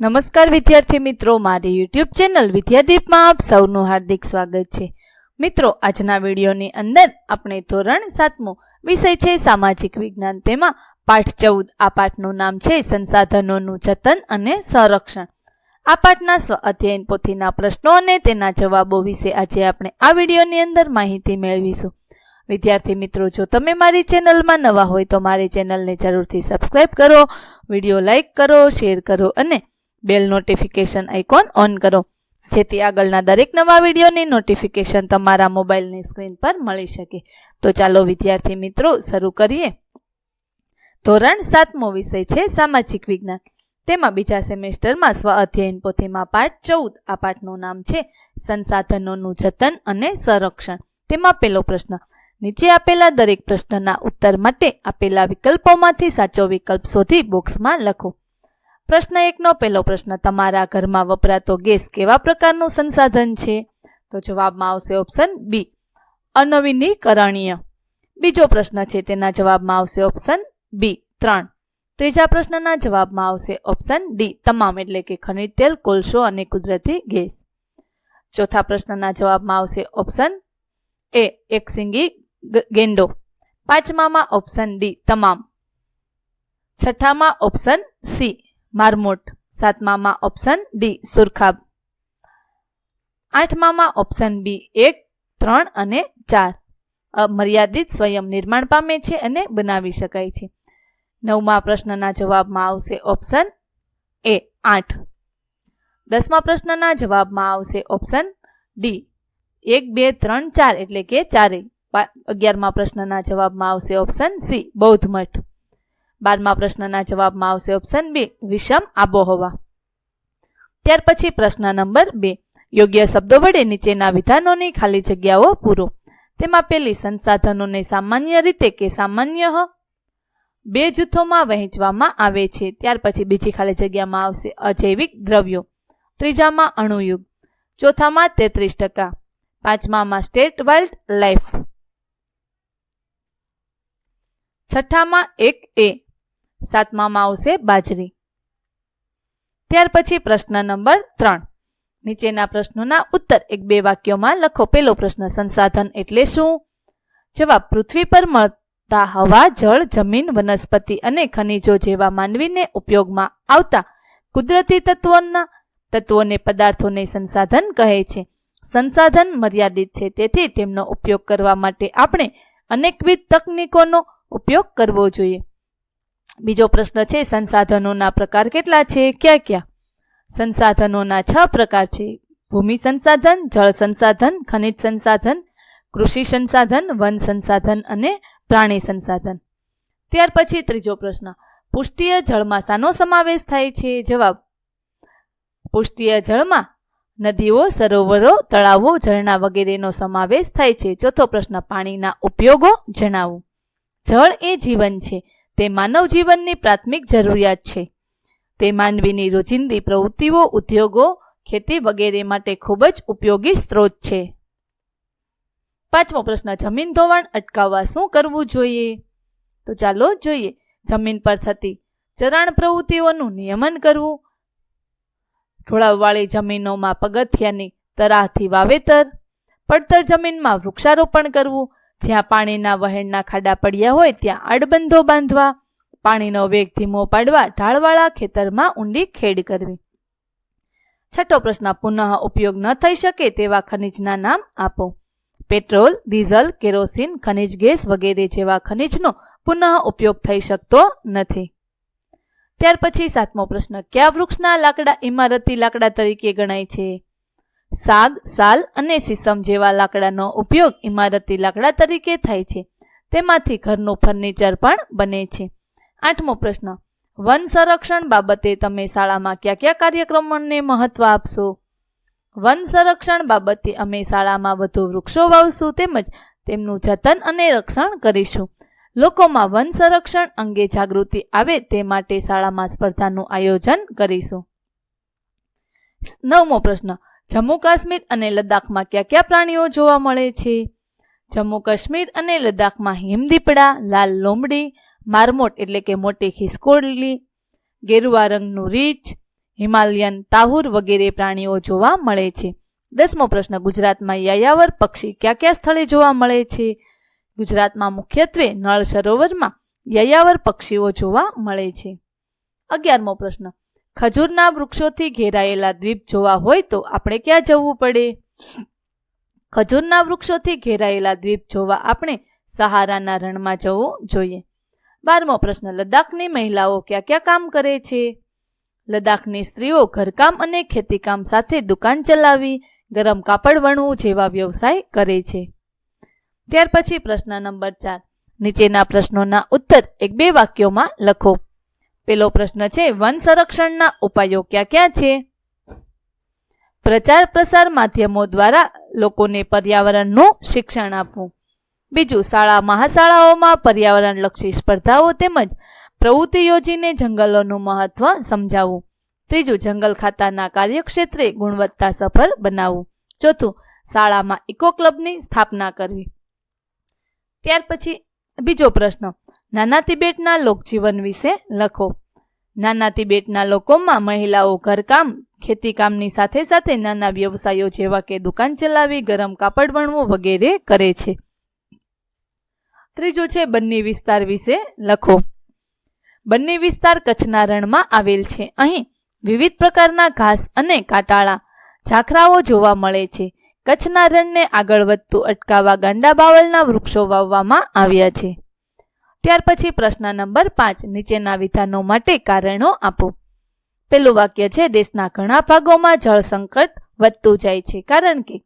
નમસ્કાર વિદ્યાર્થી મિત્રો, મારી યુટ્યુબ ચેનલ વિદ્યાદીપમાં આપ સૌનું હાર્દિક સ્વાગત છે. મિત્રો, આજના વિડીયોની અંદર આપણે ધોરણ સાતમો વિષય છે, સામાજિક વિજ્ઞાન. તેમાં પાઠ ચૌદ, આ પાઠનું નામ છે, સંસાધનોનું જતન અને સંરક્ષણ. આ પાઠના સ્વ અધ્યયન પોથીના પ્રશ્નો અને તેના જવાબો વિશે આજે આપણે આ વિડીયોની અંદર માહિતી મેળવીશું. વિદ્યાર્થી મિત્રો, જો તમે મારી ચેનલમાં નવા હોય તો મારી ચેનલને જરૂરથી સબસ્ક્રાઈબ કરો, વીડિયો લાઇક કરો, શેર કરો અને બેલ નોટિફિકેશન આઇકોન ઓન કરો. જેથી આગળના દરેક નવા વિડીયોની નોટિફિકેશન તમારા મોબાઈલની સ્ક્રીન પર મળી શકે. તો ચાલો વિદ્યાર્થી મિત્રો, શરૂ કરીએ. ધોરણ સાતમો વિષય છે સામાજિક વિજ્ઞાન. તેમાં બીજા સેમેસ્ટરમાં સ્વ અધ્યયન પોથીમાં પાઠ ચૌદ. આ પાઠનું નામ છે સંસાધનોનું જતન અને સંરક્ષણ. તેમાં પહેલો પ્રશ્ન, નીચે આપેલા દરેક પ્રશ્નના ઉત્તર માટે આપેલા વિકલ્પોમાંથી સાચો વિકલ્પ શોધી બોક્સમાં લખો. પ્રશ્ન એકનો પહેલો પ્રશ્ન, તમારા ઘરમાં વપરાતો ગેસ કેવા પ્રકારનું સંસાધન છે? તો જવાબમાં આવશે ઓપ્શન બી અનવીનીકરણીય. બીજો પ્રશ્ન છે, તેના જવાબમાં આવશે ઓપ્શન બી ત્રણ. ત્રીજા પ્રશ્નના જવાબમાં આવશે ઓપ્શન ડી તમામ એટલે કે ખનિજ તેલ, કોલસો અને કુદરતી ગેસ. ચોથા પ્રશ્નના જવાબમાં આવશે ઓપ્શન એ એક સિંગી ગેંડો. પાંચમામાં ઓપ્શન ડી તમામ. છઠ્ઠામાં ઓપ્શન સી મારમોટ. સાતમામાં ઓપ્શન ડી સુરખાબ. આઠમામાં ઓપ્શન બી એક, ત્રણ અને ચાર. મર્યાદિત સ્વયં નિર્માણ પામે છે અને બનાવી શકાય છે. નવમા પ્રશ્નના જવાબમાં આવશે ઓપ્શન એ આઠ. દસમા પ્રશ્નના જવાબમાં આવશે ઓપ્શન ડી એક, બે, ત્રણ, ચાર, એટલે કે ચારેય. અગિયારમા પ્રશ્નના જવાબમાં આવશે ઓપ્શન સી બૌદ્ધ મઠ. બારમા પ્રશ્નના જવાબમાં આવશે ઓપ્શન બી, વિષમ આબોહવા. ત્યાર પછી પ્રશ્ન નંબર બે, યોગ્ય શબ્દો વડે નીચેના વિધાનોની ખાલી જગ્યાઓ પૂરો. તેમાં પેલી સંસાધનોને સામાન્ય રીતે કે સામાન્ય બે જૂથોમાં વહેંચવામાં આવે છે. ત્યાર પછી બીજી ખાલી જગ્યામાં આવશે અજૈવિક દ્રવ્યો. ત્રીજામાં અણુયુગ. ચોથામાં તેત્રીસ ટકા. પાંચમામાં સ્ટેટ વાઇલ્ડ લાઈફ. છઠ્ઠામાં એક એ. સાતમામાં આવશે બાજરી. ત્યાર પછી પ્રશ્ન નંબર ત્રણ. નીચેના પ્રશ્નોના ઉત્તર. એક બે વાક્યોમાં લખો. પેલો પ્રશ્ન, સંસાધન એટલે શું? જવાબ, પૃથ્વી પર મળતા હવા, જળ, જમીન, વનસ્પતિ અને ખનિજો જેવા માનવીને ઉપયોગમાં આવતા કુદરતી તત્વોના તત્વોને પદાર્થોને સંસાધન કહે છે. સંસાધન મર્યાદિત છે. તેથી તેમનો ઉપયોગ કરવા માટે આપણે અનેકવિધ તકનીકોનો ઉપયોગ કરવો જોઈએ. બીજો પ્રશ્ન છે, સંસાધનોના પ્રકાર કેટલા છે, ક્યાં ક્યાં? સંસાધનોના છ પ્રકાર છે. ભૂમિ સંસાધન, જળ સંસાધન, ખનિજ સંસાધન, કૃષિ સંસાધન, વન સંસાધન અને પ્રાણી સંસાધન. ત્યાર પછી ત્રીજો પ્રશ્ન. પુષ્ટિય જળમાં શાનો સમાવેશ થાય છે? જવાબ. પુષ્ટિય જળમાં નદીઓ, સરોવરો, તળાવો, ઝરણા વગેરેનો સમાવેશ થાય છે. ચોથો પ્રશ્ન. પાણીના ઉપયોગો જણાવો. જળ એ જીવન છે. તે માનવ જીવનની પ્રાથમિક જરૂરિયાત છે. તે માનવીની રોજિંદી પ્રવૃત્તિઓ, ઉદ્યોગો, ખેતી વગેરે માટે ખૂબ જ ઉપયોગી સ્ત્રોત છે. પાંચમો પ્રશ્ન, જમીન ધોવાણ અટકાવવા શું કરવું જોઈએ? તો ચાલો જોઈએ, જમીન પર થતી ચરાણ પ્રવૃત્તિઓનું નિયમન કરવું. ઢોળાવવાળી જમીનોમાં પગથિયાની તરાહથી વાવેતર, પડતર જમીનમાં વૃક્ષારોપણ કરવું જ્યાં પાણીના વહેણના ખાડા પડ્યા હોય ત્યાં આડબંધો બાંધવા, પાણીનો વેગ ધીમો પાડવા ઢાળવાળા ખેતરમાં ઊંડી ખેડ કરવી. છઠ્ઠો પ્રશ્ન, પુનઃ ઉપયોગ ન થઈ શકે તેવા ખનિજના નામ આપો. પેટ્રોલ, ડીઝલ, કેરોસીન, ખનિજ ગેસ વગેરે જેવા ખનિજનો પુનઃ ઉપયોગ થઈ શકતો નથી. ત્યાર પછી સાતમો પ્રશ્ન, કયા વૃક્ષના લાકડા, ઇમારતી લાકડા તરીકે ગણાય છે? સાગ, સાલ અને સીસમ જેવા લાકડાનો ઉપયોગ ઇમારતી લાકડા તરીકે થાય છે. તેમાંથી ઘરનું ફર્નિચર પણ બને છે. આઠમો પ્રશ્ન. વન સંરક્ષણ બાબતે તમે શાળામાં કયા કયા કાર્યક્રમોને મહત્વ આપશો? વન સંરક્ષણ બાબતે અમે શાળામાં વધુ વૃક્ષો વાવશું તેમજ તેમનું જતન અને રક્ષણ કરીશું. લોકોમાં વન સંરક્ષણ અંગે જાગૃતિ આવે તે માટે શાળામાં સ્પર્ધાનું આયોજન કરીશું. નવમો પ્રશ્ન. જમ્મુ કાશ્મીર અને લદ્દાખમાં કયા કયા પ્રાણીઓ જોવા મળે છે? જમ્મુ કાશ્મીર અને લદ્દાખમાં હિમદીપડા, લાલ લોમડી, મારમોટ એટલે કે મોટી ખિસકોડલી ગેરુવા રંગનું રીંછ, હિમાલયન તાહુર વગેરે પ્રાણીઓ જોવા મળે છે. દસમો પ્રશ્ન, ગુજરાતમાં યાયાવર પક્ષી કયા કયા સ્થળે જોવા મળે છે? ગુજરાતમાં મુખ્યત્વે નળ સરોવરમાં યાયાવર પક્ષીઓ જોવા મળે છે. અગિયારમો પ્રશ્ન ખજૂરના વૃક્ષોથી ઘેરાયેલા દ્વીપ જોવા હોય તો આપણે ક્યાં જવું પડે? ખજૂરના વૃક્ષોથી ઘેરાયેલા દ્વીપ જોવા આપણે સહારાના રણમાં જવું જોઈએ. બારમો પ્રશ્ન, લદ્દાખની મહિલાઓ ક્યાં ક્યાં કામ કરે છે? લદ્દાખની સ્ત્રીઓ ઘરકામ અને ખેતીકામ સાથે દુકાન ચલાવી, ગરમ કાપડ વણવું જેવા વ્યવસાય કરે છે. ત્યાર પછી પ્રશ્ન નંબર ચાર, નીચેના પ્રશ્નોના ઉત્તર એક બે વાક્યોમાં લખો. પેલો પ્રશ્ન છે, વન સંરક્ષણના ઉપાયો ક્યાં ક્યાં છે? પ્રચાર પ્રસાર માધ્યમો દ્વારા લોકોને પર્યાવરણનું શિક્ષણ આપવું. બીજું, શાળા મહાશાળાઓમાં પર્યાવરણલક્ષી સ્પર્ધાઓ તેમજ પ્રવૃત્તિ યોજીને જંગલોનું મહત્વ સમજાવવું. ત્રીજું, જંગલ ખાતાના કાર્યક્ષેત્રે ગુણવત્તા સફળ બનાવવું. ચોથું, શાળામાં ઇકો ક્લબની સ્થાપના કરવી. ત્યાર પછી બીજો પ્રશ્ન નાના તિબેટના લોકજીવન વિશે લખો. નાના તિબેટના લોકોમાં મહિલાઓ ઘરકામ, ખેતીકામની સાથે સાથે નાના વ્યવસાયો જેવા કે દુકાન ચલાવી, ગરમ કાપડ વણવું વગેરે કરે છે. ત્રીજું છે બન્ની વિસ્તાર વિશે લખો. બંને વિસ્તાર કચ્છના રણમાં આવેલ છે. અહીં વિવિધ પ્રકારના ઘાસ અને કાટાળા, ઝાખરાઓ જોવા મળે છે. કચ્છના રણને આગળ વધતું અટકાવવા ગાંડા બાવળના વૃક્ષો વાવવામાં આવ્યા છે. ત્યાર પછી પ્રશ્ન નંબર પાંચ, નીચેના વિધાનો માટે કારણો આપો. પેલું વાક્ય છે, દેશના ઘણા ભાગોમાં જળ સંકટ વધતું જાય છે. કારણ કે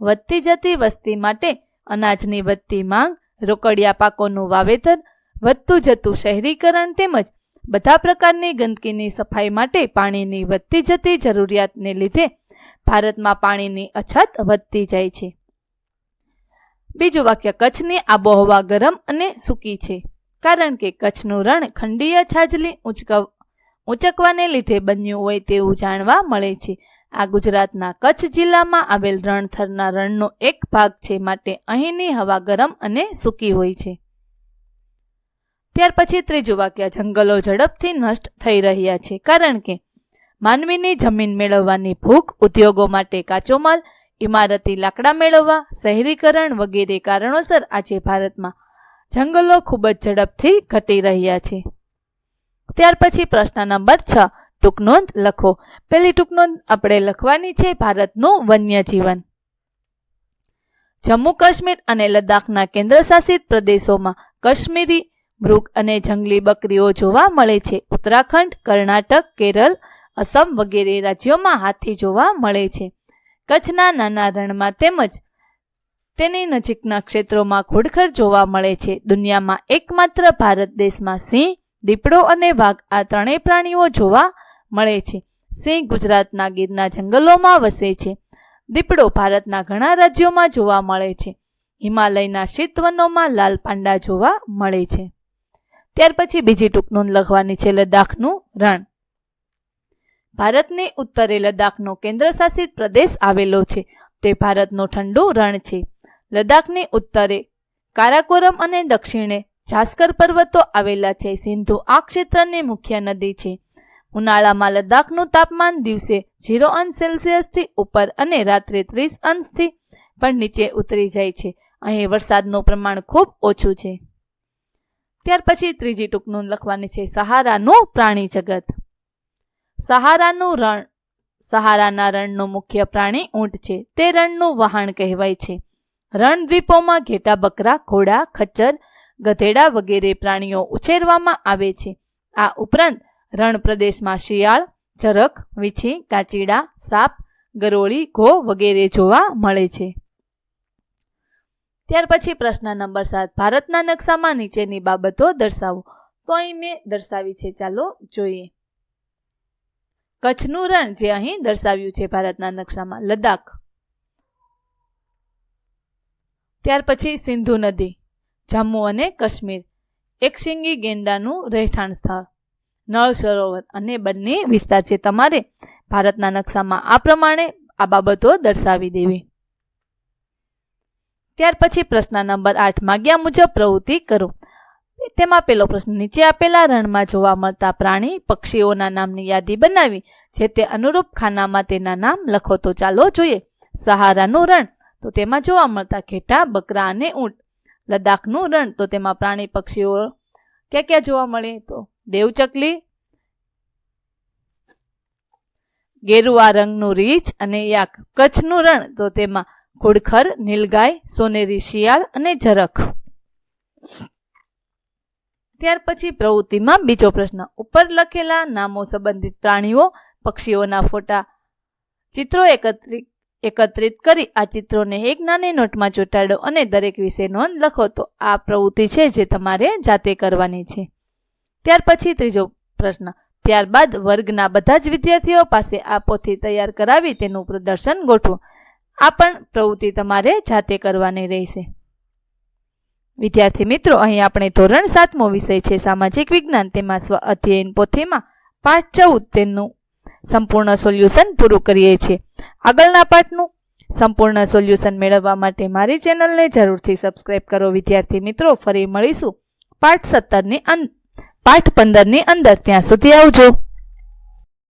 વધતી જતી વસ્તી માટે અનાજની વધતી માંગ, રોકડિયા પાકોનું વાવેતર, વધતું જતું શહેરીકરણ તેમજ બધા પ્રકારની ગંદકીની સફાઈ માટે પાણીની વધતી જતી જરૂરિયાતને લીધે ભારતમાં પાણીની અછત વધતી જાય છે. બીજું વાક્ય, કચ્છની આબોહવા ગરમ અને સૂકી છે. કારણ કે કચ્છનું રણ ખંડીય છાજલી ઉંચકવ ઉંચકવાને લીધે બન્યું હોય તેવું જાણવા મળે છે. આ ગુજરાતના કચ્છ જિલ્લામાં આવેલ રણથરના રણનો એક ભાગ છે માટે અહીંની હવા ગરમ અને સૂકી હોય છે. ત્યાર પછી ત્રીજું વાક્ય, જંગલો ઝડપથી નષ્ટ થઈ રહ્યા છે કારણ કે માનવીની જમીન મેળવવાની ભૂખ, ઉદ્યોગો માટે કાચો માલ, ઇમારતી લાકડા મેળવવા, શહેરીકરણ વગેરે કારણોસર આજે ભારતમાં જંગલો ખૂબ જ ઝડપથી ઘટી રહ્યા છે. ત્યાર પછી પ્રશ્ન નંબર છ. ટૂંકનોંધ લખો. પેલી ટૂંકનોંધ આપણે લખવાની છે ભારતનું વન્યજીવન. જમ્મુ કાશ્મીર અને લદ્દાખના કેન્દ્રશાસિત પ્રદેશોમાં કાશ્મીરી મૃગ અને જંગલી બકરીઓ જોવા મળે છે. ઉત્તરાખંડ, કર્ણાટક, કેરળ, અસમ વગેરે રાજ્યોમાં હાથી જોવા મળે છે. કચ્છના નાના રણમાં તેમજ તેની નજીકના ક્ષેત્રોમાં ઘોડખર જોવા મળે છે. દુનિયામાં એકમાત્ર ભારત દેશમાં સિંહ, દીપડો અને વાઘ આ ત્રણેય પ્રાણીઓ જોવા મળે છે. સિંહ ગુજરાતના ગીરના જંગલોમાં વસે છે. દીપડો ભારતના ઘણા રાજ્યોમાં જોવા મળે છે. હિમાલયના શીતવનોમાં લાલ પાંડા જોવા મળે છે. ત્યાર પછી બીજી ટૂંકનોંધ લખવાની છે લદ્દાખનું રણ. ભારતની ઉત્તરે લદ્દાખનો કેન્દ્રશાસિત પ્રદેશ આવેલો છે. તે ભારતનો ઠંડુ રણ છે. લદ્દાખની ઉત્તરે, કારાકોરમ અને દક્ષિણે જાસ્કર પર્વતો આવેલા છે. સિંધુ આ ક્ષેત્રની મુખ્ય નદી છે. ઉનાળામાં લદ્દાખનું તાપમાન દિવસે ઝીરો અંશ સેલ્સિયસથી ઉપર અને રાત્રે ત્રીસ અંશથી પણ નીચે ઉતરી જાય છે. અહીં વરસાદનું પ્રમાણ ખૂબ ઓછું છે. ત્યાર પછી ત્રીજી ટૂંકનું લખવાની છે. સહારાનું પ્રાણી જગત. સહારાનું રણ, સહારાના રણનું મુખ્ય પ્રાણી ઊંટ છે. તે રણનું વહાણ કહેવાય છે. રણદ્વીપોમાં ઘેટા બકરા, ઘોડા, ખચ્ચર, ગધેડા વગેરે પ્રાણીઓ ઉછેરવામાં આવે છે. આ ઉપરાંત રણ પ્રદેશમાં શિયાળ ચરક વીછી, કાચીડા, સાપ, ગરોળી, ઘો વગેરે જોવા મળે છે. ત્યાર પછી પ્રશ્ન નંબર સાત. ભારતના નકશામાં નીચેની બાબતો દર્શાવો. તો અહીં મેં દર્શાવી છે. ચાલો જોઈએ. કચ્છનું રણ જે અહીં દર્શાવ્યું છે ભારતના નકશામાં. લદ્દાખ. ત્યાર પછી સિંધુ નદી, જમ્મુ અને કાશ્મીર, એકશિંગી ગેંડાનું રહેઠાણ સ્થળ, નળ સરોવર અને બંને વિસ્તાર છે. તમારે ભારતના નકશામાં આ પ્રમાણે આ બાબતો દર્શાવી દેવી. ત્યાર પછી પ્રશ્ન નંબર આઠ, માગ્યા મુજબ પ્રવૃત્તિ કરો. તેમાં પેલો પ્રશ્ન, નીચે આપેલા રણમાં જોવા મળતા પ્રાણી પક્ષીઓના નામની યાદી બનાવી, જે તે અનુરૂપ ખાનામાં તેના નામ લખો તો ચાલો જોઈએ. સહારાનું રણ. તો તેમાં જોવા મળતા ઘેટા, બકરા અને ઊંટ. લદ્દાખનું રણ તો તેમાં પ્રાણી પક્ષીઓ ક્યાં ક્યાં જોવા મળે તો દેવચકલી, ગેરુઆ રંગનું રીંછ અને યાક. કચ્છનું રણ તો તેમાં ઘોડખર, નીલગાય, સોનેરી શિયાળ અને ઝરખ ત્યાર પછી પ્રવૃત્તિમાં બીજો પ્રશ્ન. ઉપર લખેલા નામો સંબંધિત પ્રાણીઓ, પક્ષીઓના ફોટા, ચિત્રો એકત્રિત એકત્રિત કરી આ ચિત્રોને એક નાની નોટમાં ચોંટાડો અને દરેક વિશે નોંધ લખો. તો આ પ્રવૃત્તિ છે જે તમારે જાતે કરવાની છે. ત્યાર પછી ત્રીજો પ્રશ્ન. ત્યારબાદ વર્ગના બધા જ વિદ્યાર્થીઓ પાસે આ પોથી તૈયાર કરાવી તેનું પ્રદર્શન ગોઠવો. આ પણ પ્રવૃત્તિ તમારે જાતે કરવાની રહેશે. વિદ્યાર્થી મિત્રો, અહીં આપણે ધોરણ સાતમો વિષય છે સામાજિક વિજ્ઞાન. તેમાં સ્વ અધ્યયન પોથીમાં પાઠ ચૌદ તેનું સંપૂર્ણ સોલ્યુશન પૂરું કરીએ છીએ. આગળના પાઠનું સંપૂર્ણ સોલ્યુશન મેળવવા માટે મારી ચેનલને જરૂરથી સબસ્ક્રાઇબ કરો. વિદ્યાર્થી મિત્રો, ફરી મળીશું. પાઠ સત્તરની પાઠ પંદરની અંદર. ત્યાં સુધી આવજો.